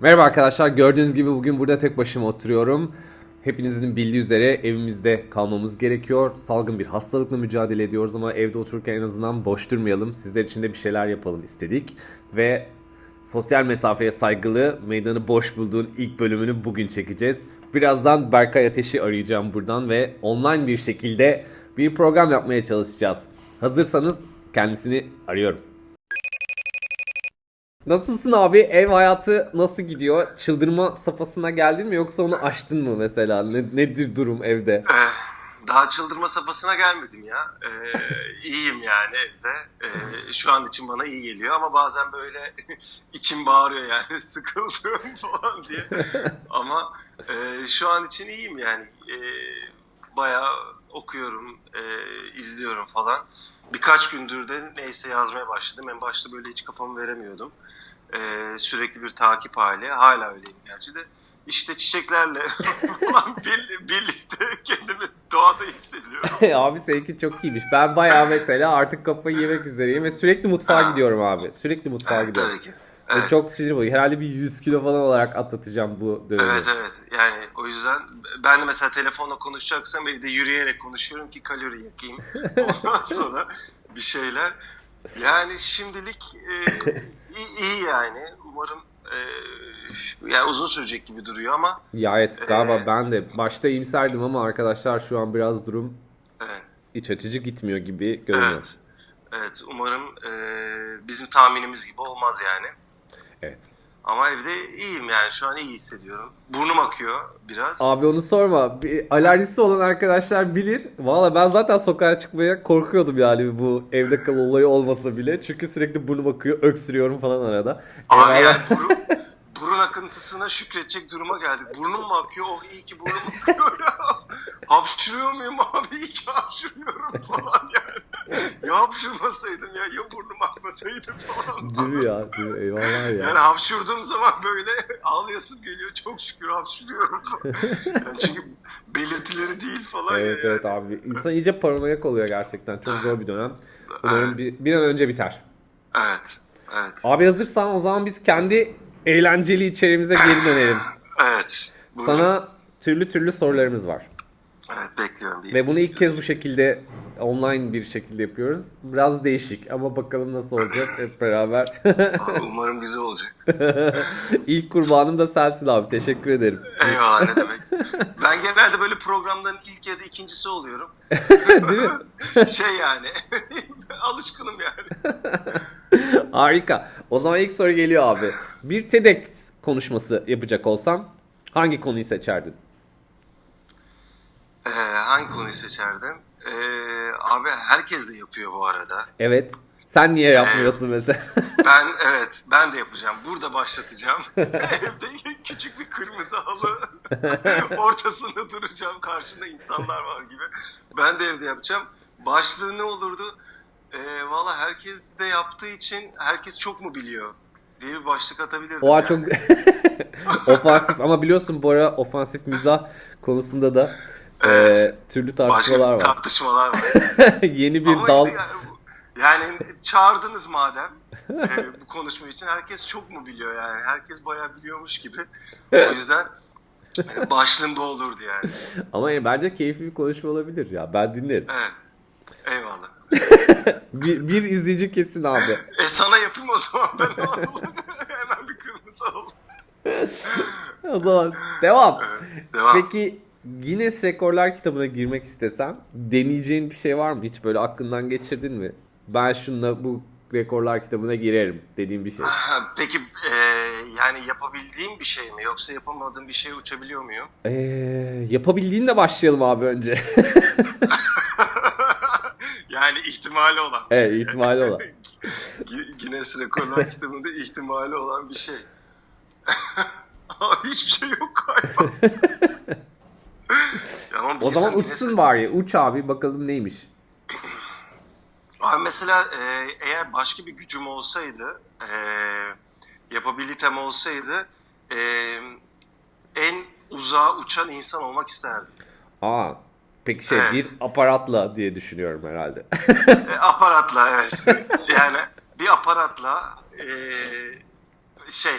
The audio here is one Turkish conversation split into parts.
Merhaba arkadaşlar. Gördüğünüz gibi bugün burada tek başıma oturuyorum. Hepinizin bildiği üzere evimizde kalmamız gerekiyor. Salgın bir hastalıkla mücadele ediyoruz ama evde otururken en azından boş durmayalım. Sizler için de bir şeyler yapalım istedik. Ve sosyal mesafeye saygılı meydanı boş bulduğun ilk bölümünü bugün çekeceğiz. Birazdan Berkay Ateş'i arayacağım buradan ve online bir şekilde bir program yapmaya çalışacağız. Hazırsanız kendisini arıyorum. Nasılsın abi? Ev hayatı nasıl gidiyor? Çıldırma safhasına geldin mi yoksa onu aştın mı mesela? Ne, nedir durum evde? Eh, Daha çıldırma safhasına gelmedim ya. Ee, iyiyim yani evde. Ee, şu an için bana iyi geliyor ama bazen böyle içim bağırıyor yani sıkıldım falan diye. Ama e, şu an için iyiyim yani. E, bayağı okuyorum, e, izliyorum falan. Birkaç gündür de neyse yazmaya başladım. En başta böyle hiç kafamı veremiyordum. Ee, sürekli bir takip hali. Hala öyleyim gerçi de. İşte çiçeklerle birlikte kendimi doğada hissediyorum. abi seninki çok iyiymiş. Ben bayağı mesela artık kafayı yemek üzereyim ve sürekli mutfağa gidiyorum abi. Sürekli mutfağa gidiyorum. Tabii ki. Ve Evet. Çok sinir bozucu. Herhalde bir 100 kilo falan olarak atlatacağım bu dönemi. Evet evet yani o yüzden ben de mesela telefonla konuşacaksam evde yürüyerek konuşuyorum ki kalori yakayım. Ondan sonra bir şeyler. Yani şimdilik e, iyi, iyi yani. Umarım e, yani uzun sürecek gibi duruyor ama Ya evet galiba Ee, ben de başta iyimserdim ama arkadaşlar şu an biraz durum evet. iç açıcı gitmiyor gibi görünüyor. Evet. Evet umarım e, bizim tahminimiz gibi olmaz yani. evet. Ama evde iyiyim yani şu an iyi hissediyorum. Burnum akıyor biraz. Abi onu sorma. Bir alerjisi olan arkadaşlar bilir. Valla ben zaten sokağa çıkmaya korkuyordum yani bu evde kal olayı olmasa bile. Çünkü sürekli burnum akıyor, öksürüyorum falan arada. Abi Eyvallah. yani burun, burun akıntısına şükredecek duruma geldik. Burnum mu akıyor? Oh iyi ki burnum akıyor. Hapşırıyor muyum abi? İyi ki hapşırıyorum falan yani. Ya hapşırmasaydım ya. Ya burnum akmasaydı falan. Değil mi ya? Değil mi? Eyvallah ya. Yani hapşırdığım zaman böyle ağlayasım geliyor. Çok şükür hapşırıyorum falan. Yani çünkü belirtileri değil falan. Evet ya evet yani. abi. İnsan iyice paranoyak oluyor gerçekten. Çok zor bir dönem. Umarım bir, bir an önce biter. Evet. Evet. Abi hazırsan o zaman biz kendi eğlenceli içeriğimize geri dönelim. Evet. Buyurun. Sana türlü türlü sorularımız var. Bekliyorum. Bir... Ve bunu ilk kez bu şekilde online bir şekilde yapıyoruz. Biraz değişik ama bakalım nasıl olacak hep beraber. Umarım güzel olacak. ilk kurbanım da sensin abi. Teşekkür ederim. Eyvallah ne demek. Ben genelde böyle programların ilk ya da ikincisi oluyorum. Değil mi? Şey yani. alışkınım yani. Harika. O zaman ilk soru geliyor abi. Bir TEDx konuşması yapacak olsan hangi konuyu seçerdin? Ee, hangi konuyu seçerdim? Ee, abi herkes de yapıyor bu arada. Evet. Sen niye yapmıyorsun mesela? Ben evet ben de yapacağım. Burada başlatacağım. Evde küçük bir kırmızı halı. Ortasında duracağım. Karşımda insanlar var gibi. Ben de evde yapacağım. Başlığı ne olurdu? Ee, Valla herkes de yaptığı için herkes çok mu biliyor? diye bir başlık atabilirdim. O an yani. çok ofansif ama biliyorsun bu ara ofansif mizah konusunda da e, türlü Başka tartışmalar var. tartışmalar var. Yeni bir Ama dal. işte yani, yani çağırdınız madem e, bu konuşma için herkes çok mu biliyor yani herkes bayağı biliyormuş gibi o yüzden e, başlığım bu olurdu yani Ama yani bence keyifli bir konuşma olabilir ya. Ben dinlerim. evet eyvallah Bir, bir izleyici kesin abi. e sana yapayım o zaman ben hemen bir kırmızı oldum O zaman devam. devam Peki Guinness Rekorlar kitabına girmek istesen deneyeceğin bir şey var mı? Hiç böyle aklından geçirdin mi? Ben şununla bu rekorlar kitabına girerim dediğim bir şey. Peki e, yani yapabildiğim bir şey mi yoksa yapamadığım bir şeye uçabiliyor muyum Ee, yapabildiğinle başlayalım abi önce. yani ihtimali olan bir evet şey. ihtimali olan. Gu- Guinness Rekorlar kitabında ihtimali olan bir şey. Abi hiçbir şey yok galiba. Ya O zaman uçsun bari. Uç abi bakalım neymiş. Abi mesela e, eğer başka bir gücüm olsaydı, e, yapabilitem olsaydı, e, en uzağa uçan insan olmak isterdim. Aa. Peki şey Evet. bir aparatla diye düşünüyorum herhalde. E, aparatla evet. yani bir aparatla e, şey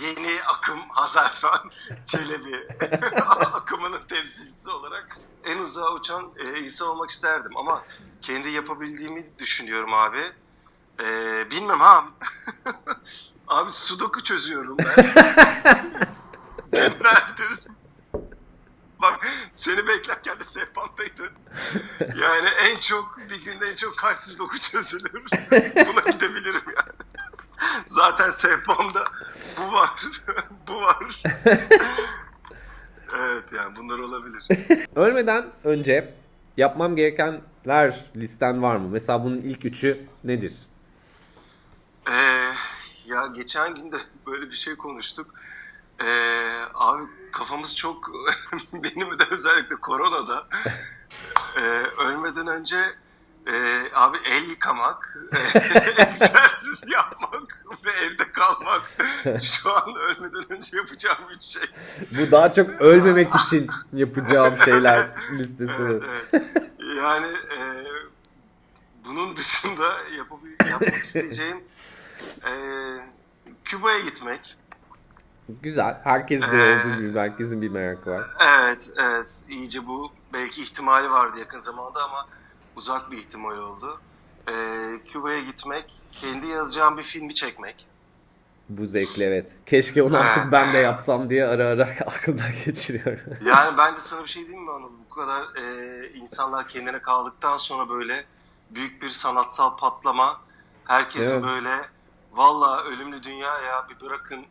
yeni akım Hazarfen Çelebi akımının temsilcisi olarak en uzağa uçan e, insan olmak isterdim ama kendi yapabildiğimi düşünüyorum abi. E, bilmem ha. abi sudoku çözüyorum ben. Günlerdir. Bak seni beklerken de sehpandaydın. Yani en çok bir günde en çok kaç sudoku çözülür? Buna gidebilirim yani. Zaten sehpamda bu var, bu var. evet yani bunlar olabilir. Ölmeden önce yapmam gerekenler listen var mı? Mesela bunun ilk üçü nedir? Ee, ya geçen gün de böyle bir şey konuştuk. Ee, abi kafamız çok benim de özellikle koronada ee, ölmeden önce e, abi el yıkamak, egzersiz yapmak ve evde kalmak şu an ölmeden önce yapacağım üç şey. Bu daha çok ölmemek için yapacağım şeyler listesi. Evet, evet. Yani e, bunun dışında yapabil- yapmak isteyeceğim e, Küba'ya gitmek. Güzel. Herkes de Ee, olduğu gibi herkesin bir merakı var. Evet, evet. İyice bu belki ihtimali vardı yakın zamanda ama uzak bir ihtimal oldu. E, Küba'ya gitmek, kendi yazacağım bir filmi çekmek. Bu zevkli evet. Keşke onu artık ben de yapsam diye ara ara aklımdan geçiriyorum. Yani bence sana bir şey diyeyim mi Anıl? Bu kadar e, insanlar kendine kaldıktan sonra böyle büyük bir sanatsal patlama. Herkesin Evet. böyle valla ölümlü dünya ya bir bırakın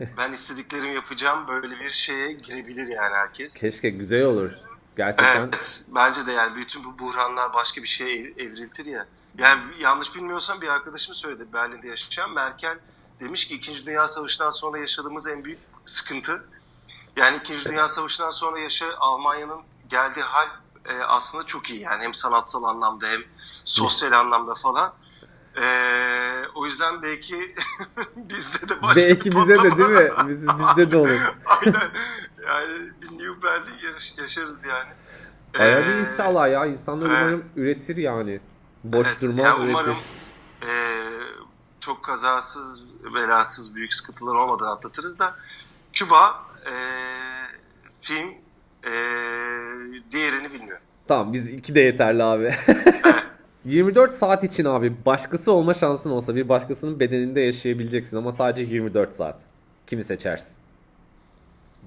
ben istediklerimi yapacağım böyle bir şeye girebilir yani herkes. Keşke güzel olur. Gerçekten Evet, bence de yani bütün bu buhranlar başka bir şeye ev- evriltir ya. Yani yanlış bilmiyorsam bir arkadaşım söyledi Berlin'de yaşayan. Merkel demiş ki 2. Dünya Savaşı'ndan sonra yaşadığımız en büyük sıkıntı. Yani 2. Dünya Savaşı'ndan sonra yaşa Almanya'nın geldiği hal e, aslında çok iyi. Yani hem sanatsal anlamda hem sosyal anlamda falan. E, o yüzden belki bizde de başka belki bize de değil mi? Biz, bizde de olur. Aynen. Yani bir New Berlin yaş- yaşarız yani. Ay Ee, inşallah ya. İnsanlar evet. umarım üretir yani. Boş evet, durmaz yani üretir. umarım e, çok kazasız, belasız, büyük sıkıntılar olmadan atlatırız da Küba e, film e, diğerini bilmiyorum. Tamam biz iki de yeterli abi. 24 saat için abi başkası olma şansın olsa bir başkasının bedeninde yaşayabileceksin ama sadece 24 saat. Kimi seçersin?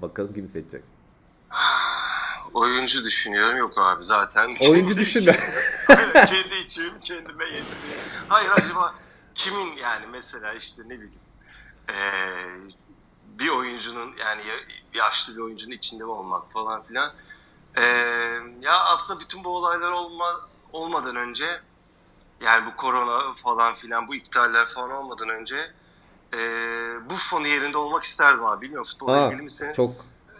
Bakalım kimi seçecek. Oyuncu düşünüyorum yok abi zaten. Oyuncu düşünme. kendi içim kendime yetti. Hayır acaba kimin yani mesela işte ne bileyim eee, bir oyuncunun yani ya- yaşlı bir oyuncunun içinde mi olmak falan filan. Eee, ya aslında bütün bu olaylar olma, olmadan önce yani bu korona falan filan bu iptaller falan olmadan önce eee Buffon'un yerinde olmak isterdim abi. Bilmiyorum futbolla Aa, ilgili misin? çok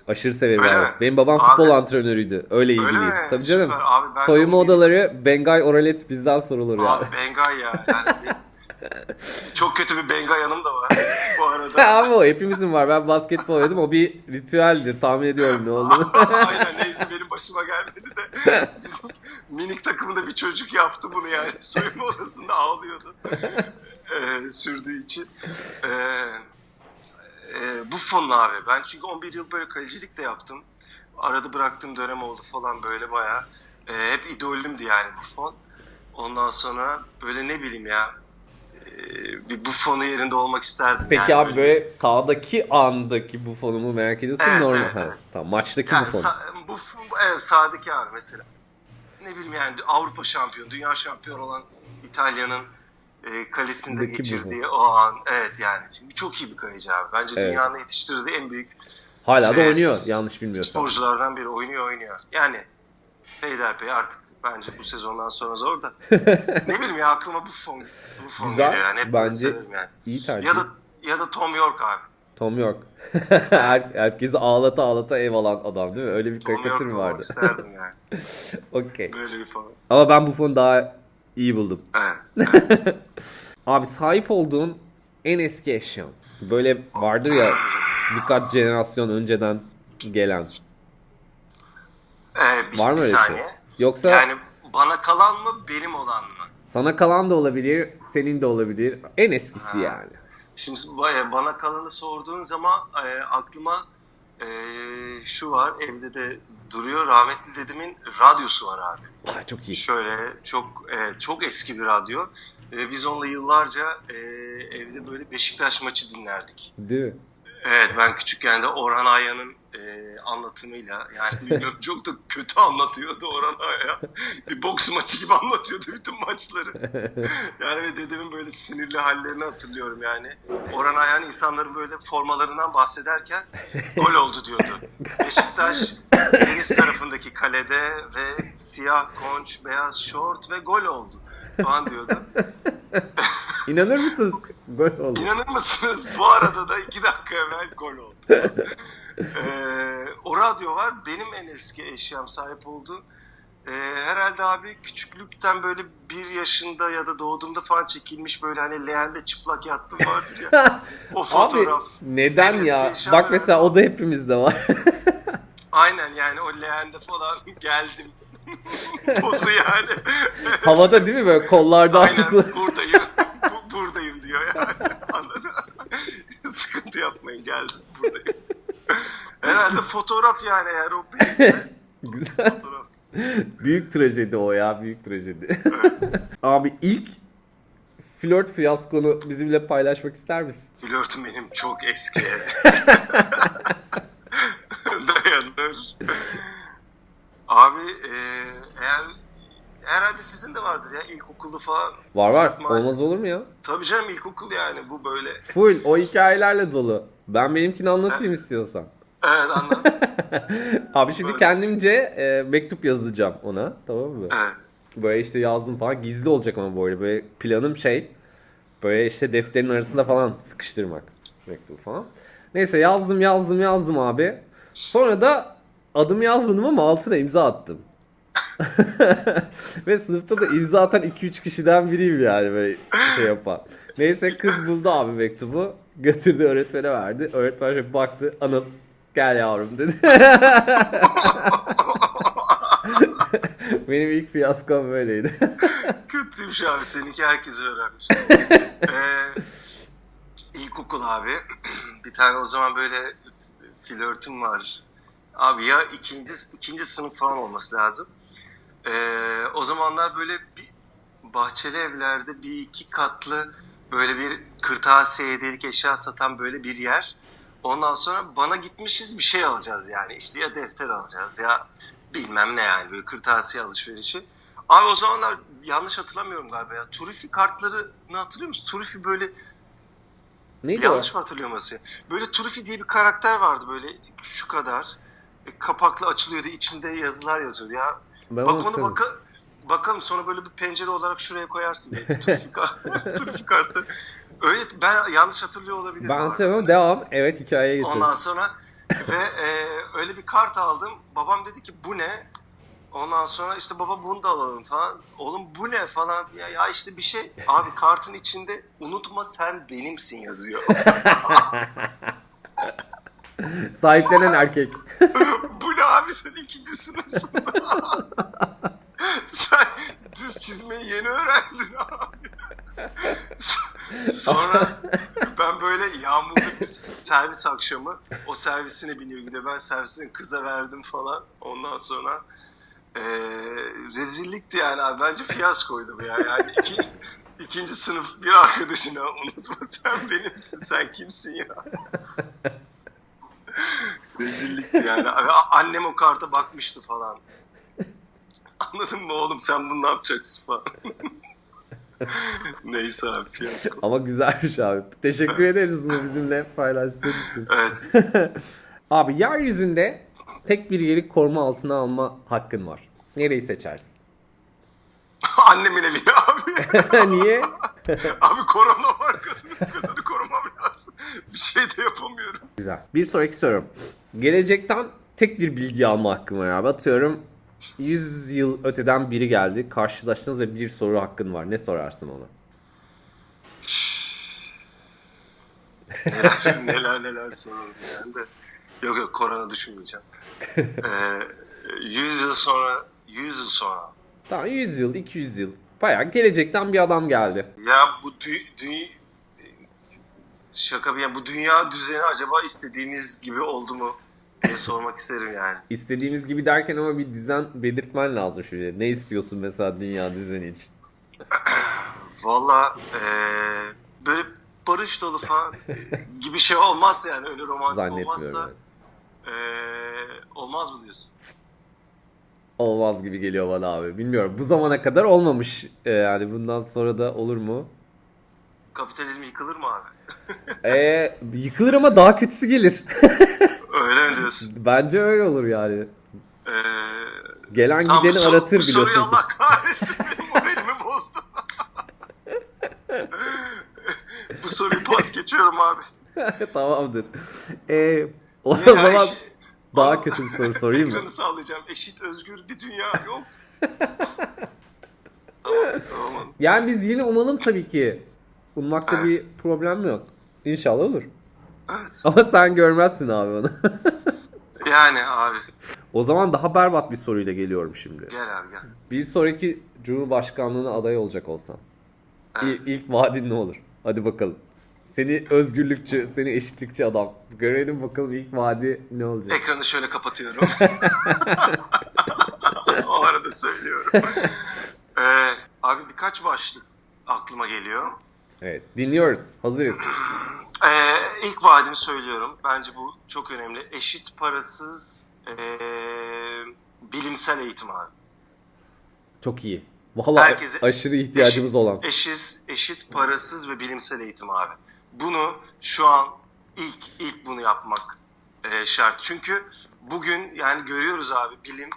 aşırı severim Öyle abi. mi? Benim babam Abi- futbol antrenörüydü. Öyle Öyle ilgiliyim. mi? Tabii canım. Süper. Abi ben Soyunma odaları Bengay Oralet bizden sorulur ya. Abi Bengay ya. Yani çok kötü bir Bengay yanım da var bu arada. Abi o hepimizin var. Ben basketbol oynadım. O bir ritüeldir. Tahmin ediyorum ne olduğunu. Aynen neyse benim başıma gelmedi de bizim minik takımda bir çocuk yaptı bunu yani. Soyunma odasında ağlıyordu. Sürdüğü için. Ee, e, Buffon abi. Ben çünkü 11 yıl böyle kalecilik de yaptım. Arada bıraktığım dönem oldu falan böyle bayağı. Ee, hep idolümdü yani Buffon. Ondan sonra böyle ne bileyim ya e, bir Buffon'un yerinde olmak isterdim. Peki yani. abi böyle sağdaki andaki bu fonumu merak ediyorsun Evet, normal. evet, Ha, evet. Tamam maçtaki Yani bu fon. sa- bu evet, sağdaki abi mesela. Ne bileyim yani Avrupa şampiyonu, dünya şampiyonu olan İtalya'nın e, kalesinde Deki geçirdiği o an. Evet yani. Şimdi çok iyi bir kaleci abi. Bence Evet. dünyanın yetiştirdiği en büyük Hala da e, oynuyor yanlış bilmiyorsam. sporculardan biri. Oynuyor oynuyor. Yani peyderpey artık bence bu sezondan sonra zor da. ne bileyim ya aklıma bu fon, bu fon Güzel. geliyor yani. Hep Bence yani. İyi tercih. Ya da, ya da Tom York abi. Tom York. Her, herkesi ağlata ağlata ev alan adam değil mi? Öyle bir Tom karikatür York mü vardı? isterdim yani. Okey. Böyle bir falan. Ama ben bu fonu daha iyi buldum. Abi sahip olduğun en eski eşyan. Böyle vardır ya birkaç jenerasyon önceden gelen. Ee, bir, Var mı bir öyle saniye. şey? Yoksa Yani bana kalan mı benim olan mı? sana kalan da olabilir, senin de olabilir. En eskisi yani. Şimdi baya- bana kalanı sorduğun zaman e, aklıma e, şu var evde de duruyor rahmetli dedemin radyosu var abi. Aa, çok iyi. Şöyle çok e, çok eski bir radyo. E, biz onunla yıllarca e, evde böyle Beşiktaş maçı dinlerdik. Değil mi? Evet ben küçükken de Orhan Aya'nın e, anlatımıyla yani bilmiyorum çok da kötü anlatıyordu Orhan Aya. Bir boks maçı gibi anlatıyordu bütün maçları. Yani ve dedemin böyle sinirli hallerini hatırlıyorum yani. Orhan Aya'nın insanların böyle formalarından bahsederken gol oldu diyordu. Beşiktaş deniz tarafındaki kalede ve siyah konç, beyaz şort ve gol oldu falan diyordu. İnanır mısınız? Gol oldu. İnanır mısınız? Bu arada da iki dakika evvel gol oldu. Ee, o radyo var. Benim en eski eşyam sahip oldu. Ee, herhalde abi küçüklükten böyle bir yaşında ya da doğduğumda falan çekilmiş böyle hani leğende çıplak yattım vardır ya. O Abi fotoğraf. neden Deniz ya? Bak ya. mesela o da hepimizde var. Aynen yani o leğende falan geldim. Pozu yani. Havada değil mi böyle kollardan Aynen tutulı. buradayım. Bu, buradayım diyor yani. Anladın? Sıkıntı yapmayın geldim buradayım. Herhalde fotoğraf yani eğer o benimse Güzel. fotoğraf. Büyük trajedi o ya. Büyük trajedi. Abi ilk flört fiyaskonu bizimle paylaşmak ister misin? Flörtüm benim çok eski. Dayanır. Abi e, eğer herhalde sizin de vardır ya ilkokulu falan. Var var. Mahalle- Olmaz olur mu ya? Tabii canım ilkokul yani bu böyle. Full o hikayelerle dolu. Ben benimkini anlatayım istiyorsan. Evet anladım. Abi şimdi Böyle. kendimce e, mektup yazacağım ona. Tamam mı? Evet. Böyle işte yazdım falan. Gizli olacak ama böyle. Böyle planım şey. Böyle işte defterin arasında falan sıkıştırmak. Mektubu falan. Neyse yazdım yazdım yazdım abi. Sonra da adımı yazmadım ama altına imza attım. Ve sınıfta da imza atan 2-3 kişiden biriyim yani böyle şey yapan. Neyse kız buldu abi mektubu. Götürdü öğretmene verdi. Öğretmen şöyle baktı. Anıl gel yavrum dedi. Benim ilk fiyaskom böyleydi. Kötüymüş abi seninki herkes öğrenmiş. ee, ilkokul abi. bir tane o zaman böyle flörtüm var. Abi ya ikinci, ikinci sınıf falan olması lazım. Ee, o zamanlar böyle bir bahçeli evlerde bir iki katlı böyle bir kırtasiye hediyelik eşya satan böyle bir yer. Ondan sonra bana gitmişiz bir şey alacağız yani. İşte ya defter alacağız ya bilmem ne yani böyle kırtasiye alışverişi. Abi o zamanlar yanlış hatırlamıyorum galiba ya. Turifi kartlarını hatırlıyor musun? Turifi böyle Neydi o? yanlış mı hatırlıyorum Asya? Böyle Turifi diye bir karakter vardı böyle şu kadar. E, kapaklı açılıyordu içinde yazılar yazıyordu ya. Ben Bak onu onu hatırlamıyorum. baka, bakalım sonra böyle bir pencere olarak şuraya koyarsın. diye. Turifi, kar- Turifi kartı. Öyle ben yanlış hatırlıyor olabilirim. Ben hatırlamıyorum. Devam. Evet hikayeye getir. Ondan sonra ve e, öyle bir kart aldım. Babam dedi ki bu ne? Ondan sonra işte baba bunu da alalım falan. Oğlum bu ne falan. Ya, ya işte bir şey. Abi kartın içinde unutma sen benimsin yazıyor. Sahiplenen erkek. bu ne abi sen ikinci sınıfsın. sen düz çizmeyi yeni öğrendin abi. Sonra ben böyle yağmurlu servis akşamı o servisine biniyor gidiyor. Ben servisini kıza verdim falan. Ondan sonra eee rezillikti yani abi. Bence fiyaskoydu bu ya. Yani iki, ikinci sınıf bir arkadaşına unutma sen benimsin sen kimsin ya. Rezillikti yani. Annem o karta bakmıştı falan. Anladın mı oğlum sen bunu ne yapacaksın falan. Neyse abi fiyasko. Ama güzelmiş abi. Teşekkür ederiz bunu bizimle paylaştığın için. Evet. Abi yeryüzünde tek bir yeri koruma altına alma hakkın var. Nereyi seçersin? Annemin evine abi. Niye? Abi korona var kadını, kadını korumam lazım. Bir şey de yapamıyorum. Güzel. Bir sonraki sorum. Gelecekten tek bir bilgi alma hakkın var abi. Atıyorum 100 yıl öteden biri geldi. Karşılaştınız ve bir soru hakkın var. Ne sorarsın ona? Neler neler, neler sorarım yani de. Yok yok korona düşünmeyeceğim. Ee, 100 yıl sonra 100 yıl sonra Tamam 100 yıl, 200 yıl. Bayağı gelecekten bir adam geldi. ya bu dü, dü- şaka bir yana bu dünya düzeni acaba istediğimiz gibi oldu mu diye sormak isterim yani. İstediğimiz gibi derken ama bir düzen belirtmen lazım şimdi. Ne istiyorsun mesela dünya düzeni için? Valla eee, böyle barış dolu falan gibi şey olmaz yani öyle romantik Zannetmiyorum. olmazsa eee, olmaz mı diyorsun? Olmaz gibi geliyor bana abi. Bilmiyorum. Bu zamana kadar olmamış. Ee, yani bundan sonra da olur mu? Kapitalizm yıkılır mı abi? Ee, yıkılır ama daha kötüsü gelir. Öyle mi diyorsun? Bence öyle olur yani. Eee Gelen Tamam, gideni bu, sor- aratır bu soruyu biliyorsun. Allah kahretsin. Benim moralimi bozdu. bu soruyu pas geçiyorum abi. Tamamdır. Ee, o Ya zaman eş- daha kötü bir soru sorayım mı? Ekranı sağlayacağım. Eşit, özgür bir dünya yok. tamam, tamam. Yani biz yine umalım tabii ki. Ummakta bir problem yok. İnşallah olur. Evet. Ama sen görmezsin abi onu. Yani abi. o zaman daha berbat bir soruyla geliyorum şimdi. Gel abi gel. Bir sonraki Cumhurbaşkanlığına aday olacak olsan. Evet. İlk vaadin ne olur? Hadi bakalım. Seni özgürlükçü, seni eşitlikçi adam. Görelim bakalım ilk vaadi ne olacak? Ekranı şöyle kapatıyorum. o arada söylüyorum. Ee, abi birkaç başlık aklıma geliyor. Evet, dinliyoruz. Hazırız. Ee, ilk vaadimi söylüyorum. Bence bu çok önemli. Eşit parasız ee, bilimsel eğitim abi. Çok iyi. Vallahi Herkese- aşırı ihtiyacımız Eşit- olan. Eşit, eşit parasız ve bilimsel eğitim abi. Bunu şu an ilk ilk bunu yapmak ee, şart. Çünkü bugün yani görüyoruz abi bilim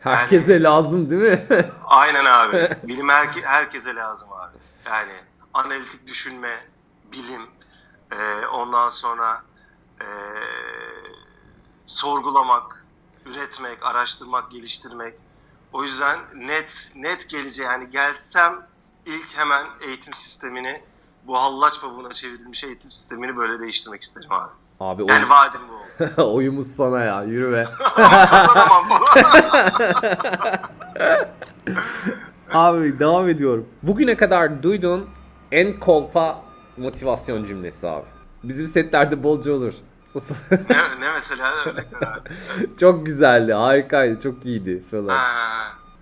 Herkese lazım değil mi? Aynen abi. Bilim herke- herkese lazım abi. Yani analitik düşünme, bilim, e, ondan sonra e, sorgulamak, üretmek, araştırmak, geliştirmek. O yüzden net net geleceği yani gelsem ilk hemen eğitim sistemini bu hallaç pabuğuna çevrilmiş eğitim sistemini böyle değiştirmek isterim abi. Abi Yani vaadim bu oyumuz sana ya. Yürü be. Kazanamam falan. Abi devam ediyorum. Bugüne kadar duyduğun en kolpa motivasyon cümlesi abi. Bizim setlerde bolca olur. ne, ne mesela örnek ver abi. çok güzeldi, harikaydı, çok iyiydi falan. Ha,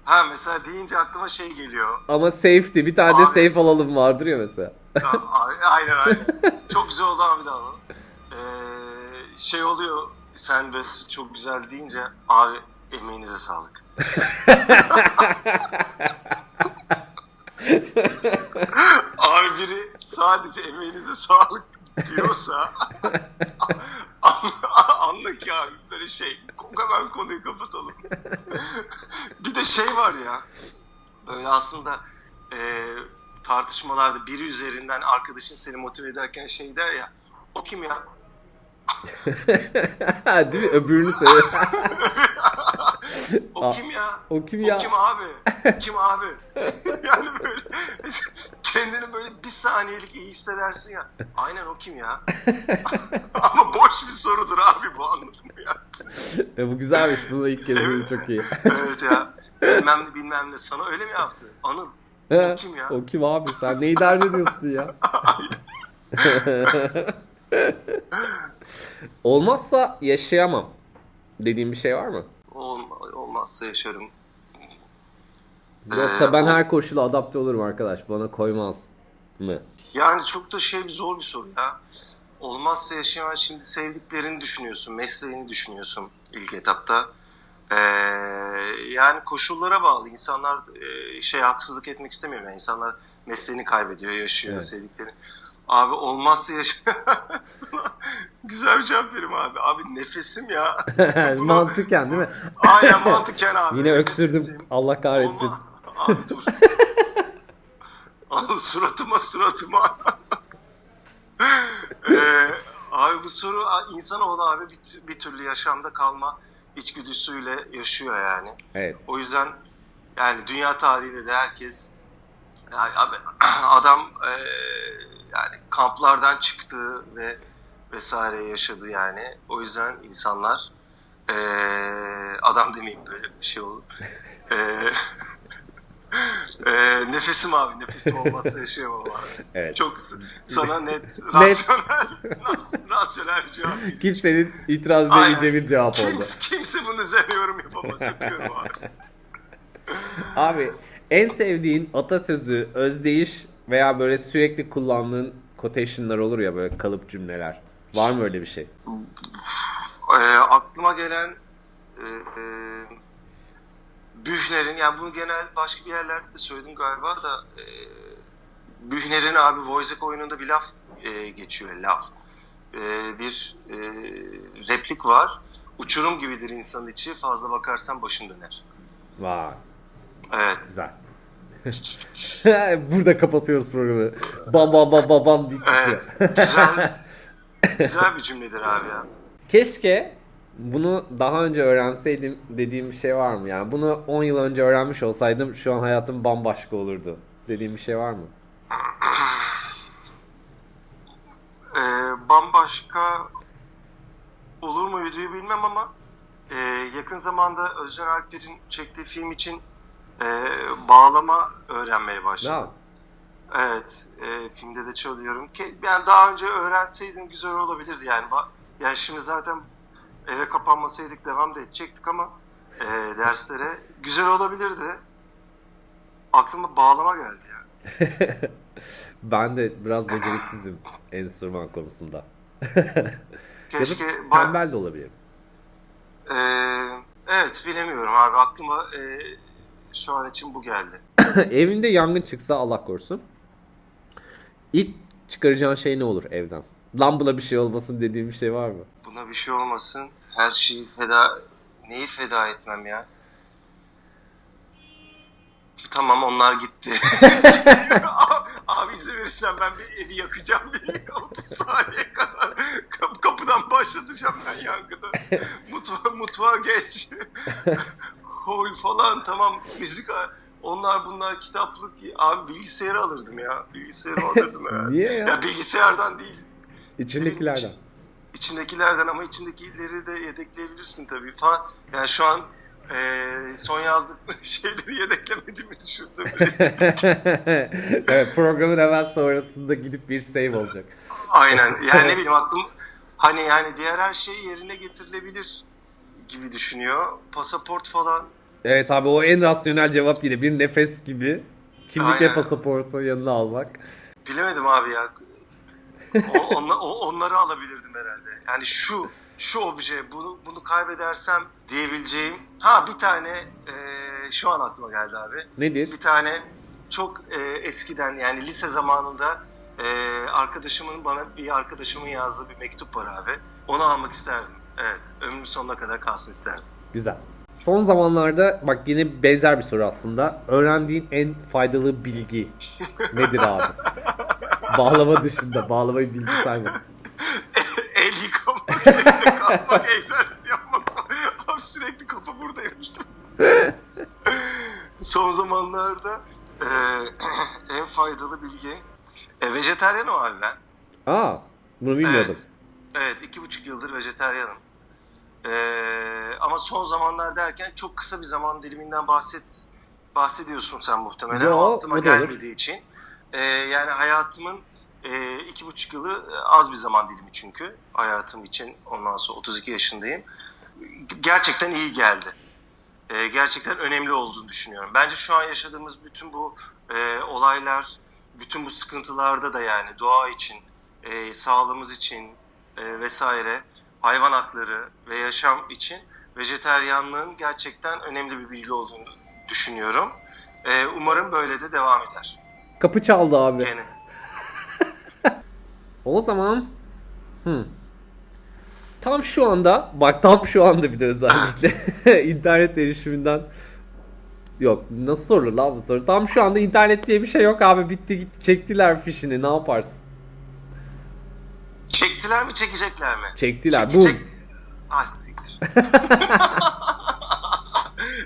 ha mesela deyince aklıma şey geliyor. Ama safe'ti. Bir tane de Abi. safe alalım vardır ya mesela. Ha, a- aynen aynen. Çok güzel oldu abi daha. Ee, şey oluyor sen böyle çok güzel deyince abi emeğinize sağlık. abi biri sadece emeğinize sağlık diyorsa anla, ki abi böyle şey hemen konuyu kapatalım. bir de şey var ya böyle aslında e, tartışmalarda biri üzerinden arkadaşın seni motive ederken şey der ya o kim ya? Değil mi? Öbürünü söyle. O kim ya? o kim ya? O kim abi? Kim abi? yani böyle kendini böyle bir saniyelik iyi hissedersin ya. Aynen o kim ya? Ama boş bir sorudur abi bu anladın mı ya? E, bu güzelmiş. Bunu ilk kez duydum. Çok iyi. Evet ya. Bilmem ne bilmem ne. Sana öyle mi yaptı? Anıl. O kim ya? O kim abi? Sen neyi dert ediyorsun ya? Olmazsa yaşayamam. Dediğim bir şey var mı? Olma, olmazsa yaşarım. Yoksa Ee, ben o- her koşula adapte olurum arkadaş. Bana koymaz mı? Yani çok da şey bir zor bir soru ya. Olmazsa yaşayan şimdi sevdiklerini düşünüyorsun, mesleğini düşünüyorsun ilk etapta. Ee, yani koşullara bağlı. İnsanlar e, şey haksızlık etmek istemiyorum. Yani insanlar mesleğini kaybediyor, yaşıyor Evet. sevdiklerini. Abi olmazsa yaşayan sana güzel bir cevap vereyim abi. Abi nefesim ya. Mantıken değil mi? Aynen mantıken abi. Yine öksürdüm. Nefesim. Allah kahretsin. Olma. Abi dur. Al suratıma suratıma. ee, abi bu soru insanoğlu abi bir, bir türlü yaşamda kalma içgüdüsüyle yaşıyor yani. Evet. O yüzden yani dünya tarihinde de herkes yani abi, adam e, yani kamplardan çıktı ve vesaire yaşadı yani. O yüzden insanlar e, adam demeyeyim böyle bir şey olur. E, Ee, nefesim abi. Nefesim olmazsa yaşayamam abi. Evet. Çok sana net, rasyonel, ras- rasyonel bir cevap. geliyor. Kimsenin itiraz edemeyeceği bir cevap oldu. Kimse, kimse bunun üzerine yorum yapamaz. Yapıyorum abi. Abi en sevdiğin atasözü, özdeyiş veya böyle sürekli kullandığın quotation'lar olur ya böyle kalıp cümleler. Var mı öyle bir şey? Ee, aklıma gelen e, e, Bühner'in, yani bunu genel başka bir yerlerde de söyledim galiba da e, Bühner'in abi Wojciech oyununda bir laf e, geçiyor, laf. E, bir e, replik var. Uçurum gibidir insanın içi, fazla bakarsan başın döner. Vay Evet. güzel. Burada kapatıyoruz programı. Bam bam bam bam bam deyip. Evet. Güzel, güzel bir cümledir abi ya. Keşke bunu daha önce öğrenseydim dediğim bir şey var mı? Yani bunu 10 yıl önce öğrenmiş olsaydım şu an hayatım bambaşka olurdu. Dediğim bir şey var mı? Ee, bambaşka olur muydu bilmem ama e, yakın zamanda Özcan Alper'in çektiği film için e, bağlama öğrenmeye başladım. Ya, Evet, e, filmde de çalıyorum ki yani daha önce öğrenseydim güzel olabilirdi yani. Yani şimdi zaten eve kapanmasaydık devam da edecektik ama e, derslere güzel olabilirdi. Aklıma bağlama geldi yani. ben de biraz beceriksizim enstrüman konusunda. ya da Keşke tembel de olabilirim. e, evet bilemiyorum abi aklıma e, şu an için bu geldi. Evinde yangın çıksa Allah korusun. İlk çıkaracağın şey ne olur evden? Lan buna bir şey olmasın dediğim bir şey var mı? Buna bir şey olmasın. Her şeyi feda... Neyi feda etmem ya? Tamam onlar gitti. Abi izin verirsen ben bir evi yakacağım bir 30 saniye kadar. Kap- kapıdan başlatacağım ben yangını. Mutfağa, mutfağa geç. Hol falan tamam müzik onlar bunlar kitaplık abi bilgisayarı alırdım ya bilgisayarı alırdım herhalde. Niye ya? ya bilgisayardan değil İçindekilerden. içindekilerden ama içindekileri de yedekleyebilirsin tabii falan. Yani şu an eee, son yazdık şeyleri yedeklemediğimi düşündüm. evet programın hemen sonrasında gidip bir save olacak. Aynen. Yani ne bileyim aklım hani yani diğer her şey yerine getirilebilir gibi düşünüyor. Pasaport falan. Evet abi o en rasyonel cevap yine bir nefes gibi. Kimlik ve Aynen. pasaportu yanına almak. Bilemedim abi ya. O, onla- o- onları alabilirdim herhalde. Yani şu şu obje bunu bunu kaybedersem diyebileceğim. Ha bir tane eee, şu an aklıma geldi abi. Nedir? bir tane çok e, eskiden yani lise zamanında e, arkadaşımın bana bir arkadaşımın yazdığı bir mektup var abi. Onu almak isterdim. Evet. Ömrüm sonuna kadar kalsın isterdim. Güzel. Son zamanlarda bak yine benzer bir soru aslında. Öğrendiğin en faydalı bilgi nedir abi? Bağlama dışında. Bağlamayı bilgi saymadım. El yıkamak, yıkamak, egzersiz yapmak. Abi sürekli kafa buradaymıştım. Son zamanlarda e, en faydalı bilgi. E, vejetaryenim abi ben. Aa, bunu bilmiyordum. Evet. Evet, iki buçuk yıldır vejetaryenim. Ee, ama son zamanlar derken çok kısa bir zaman diliminden bahset bahsediyorsun sen muhtemelen. Yo, o aklıma o da olur. gelmediği için. Ee, yani hayatımın e, iki buçuk yılı e, az bir zaman dilimi çünkü. Hayatım için ondan sonra 32 yaşındayım. Gerçekten iyi geldi. Ee, gerçekten önemli olduğunu düşünüyorum. Bence şu an yaşadığımız bütün bu e, olaylar, bütün bu sıkıntılarda da yani doğa için, e, sağlığımız için e, vesaire, hayvan hakları ve yaşam için vejeteryanlığın gerçekten önemli bir bilgi olduğunu düşünüyorum. E, umarım böyle de devam eder. Kapı çaldı abi. Yani O zaman hmm. tam şu anda bak tam şu anda bir de özellikle internet erişiminden yok nasıl sorulur lan bu soru tam şu anda internet diye bir şey yok abi bitti gitti çektiler fişini ne yaparsın çektiler mi çekecekler mi? çektiler bu Çekecek- Ah siktir.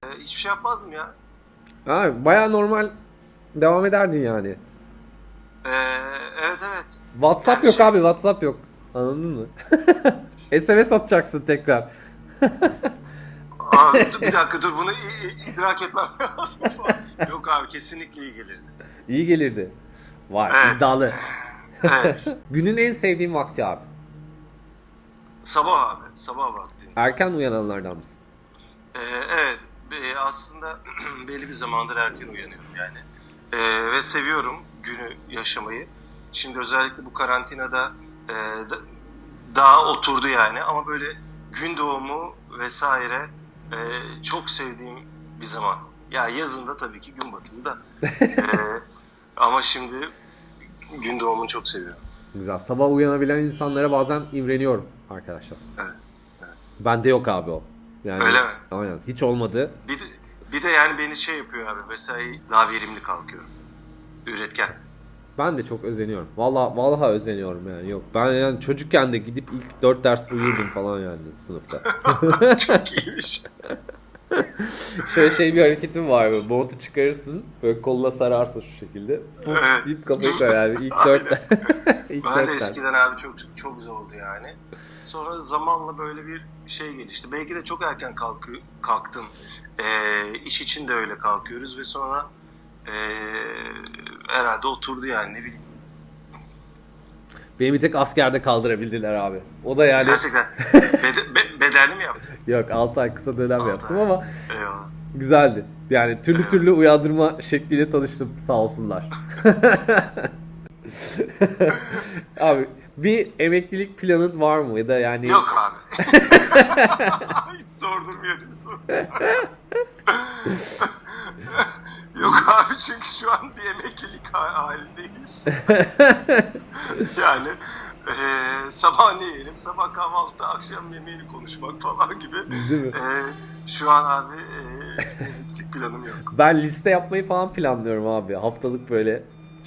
E, Hiçbir şey yapmazdım ya. abi baya normal devam ederdin yani E, evet evet. WhatsApp Her yok şey- abi WhatsApp yok anladın mı SMS atacaksın tekrar Abi dur, bir dakika dur bunu idrak etmem lazım. Yok abi kesinlikle iyi gelirdi. İyi gelirdi. Var Evet. iddialı. Evet. Günün en sevdiğin vakti abi. sabah abi. Sabah vakti. Erken uyananlardan mısın? Ee, evet. e, aslında belli bir zamandır erken uyanıyorum yani. Ee, ve seviyorum günü yaşamayı. Şimdi özellikle bu karantinada e, da- daha oturdu yani. Ama böyle gün doğumu vesaire e, çok sevdiğim bir zaman. Ya yazında tabii ki gün batımında. Ee, ama şimdi gün doğumunu çok seviyorum. Güzel. Sabah uyanabilen insanlara bazen imreniyorum arkadaşlar. Evet. Bende yok abi o. Yani, Öyle mi? Aynen. Hiç olmadı. Bir de, bir de yani beni şey yapıyor abi. Mesela daha verimli kalkıyorum. Üretken. Ben de çok özeniyorum. Vallahi vallahi özeniyorum yani. Yok. Ben yani çocukken de gidip ilk 4 ders uyurdum falan yani sınıfta. Çok iyiymiş. Şöyle şey bir hareketim var böyle. Montu çıkarırsın. Böyle kolla sararsın şu şekilde. Puf Evet. deyip kafayı koyar yani. İlk 4 ilk Ben de eskiden abi çok çok güzel oldu yani. Sonra zamanla böyle bir şey gelişti. Belki de çok erken kalkı, kalktım. Ee, iş için de öyle kalkıyoruz ve sonra ee, herhalde oturdu yani ne bileyim. Beni bir tek askerde kaldırabildiler abi. O da yani Gerçekten bede- be- bedelli mi yaptın? yok 6 ay kısa dönem Altı yaptım ay. ama Eyvallah. güzeldi. Yani türlü türlü uyandırma şekliyle tanıştım sağ olsunlar. abi bir emeklilik planın var mı ya da yani Yok abi. Hiç sordurmuyordun soru. Yok abi çünkü şu an bir emeklilik ha- halindeyiz. yani eee sabah ne yiyelim, sabah kahvaltıda akşam yemeğini konuşmak falan gibi. Değil mi? Eee, şu an abi eee emeklilik planım yok. Ben liste yapmayı falan planlıyorum abi. Haftalık böyle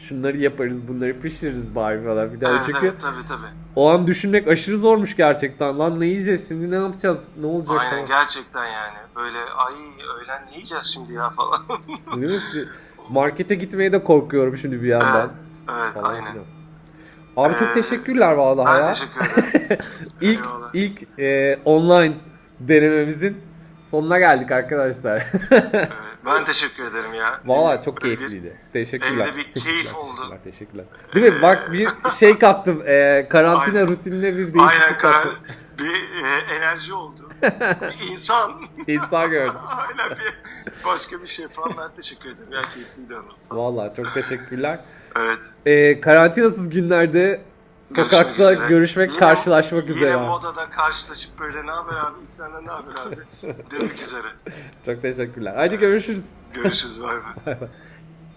şunları yaparız, bunları pişiririz bari falan filan. Evet, Çünkü evet, tabii tabii. o an düşünmek aşırı zormuş gerçekten. Lan ne yiyeceğiz şimdi, ne yapacağız, ne olacak Aynen falan. gerçekten yani. Böyle ay öğlen ne yiyeceğiz şimdi ya falan. Değil mi? Markete gitmeye de korkuyorum şimdi bir yandan. evet, evet Falan aynen. filan. Abi çok Ee, teşekkürler vallahi Ben ya. teşekkür ederim. İlk Eyvallah. ilk e, online denememizin sonuna geldik arkadaşlar. Evet, ben teşekkür ederim ya. Vallahi çok Böyle bir- keyifliydi. Teşekkürler. evde bir Teşekkürler, keyif oldu. Teşekkürler. teşekkürler. Değil mi? Bak bir şey kattım. E, karantina Aynen. rutinine bir Aynen değişiklik karar, kattım. bir e, enerji oldu. bir insan. İnsan gördüm. Aynen bir başka bir şey falan. Ben teşekkür ederim. Ya keyifliydi anlatsan. Vallahi çok teşekkürler. Evet. E, karantinasız günlerde sokakta üzere. görüşmek, Yine- karşılaşmak Yine üzere. modada karşılaşıp böyle ne haber abi, senden ne haber abi demek üzere. Çok teşekkürler. Hadi görüşürüz. Görüşürüz bay bay.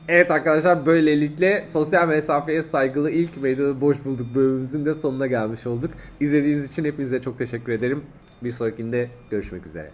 Evet arkadaşlar böylelikle sosyal mesafeye saygılı ilk meydanı boş bulduk bölümümüzün de sonuna gelmiş olduk. İzlediğiniz için hepinize çok teşekkür ederim. Bir sonrakinde görüşmek üzere.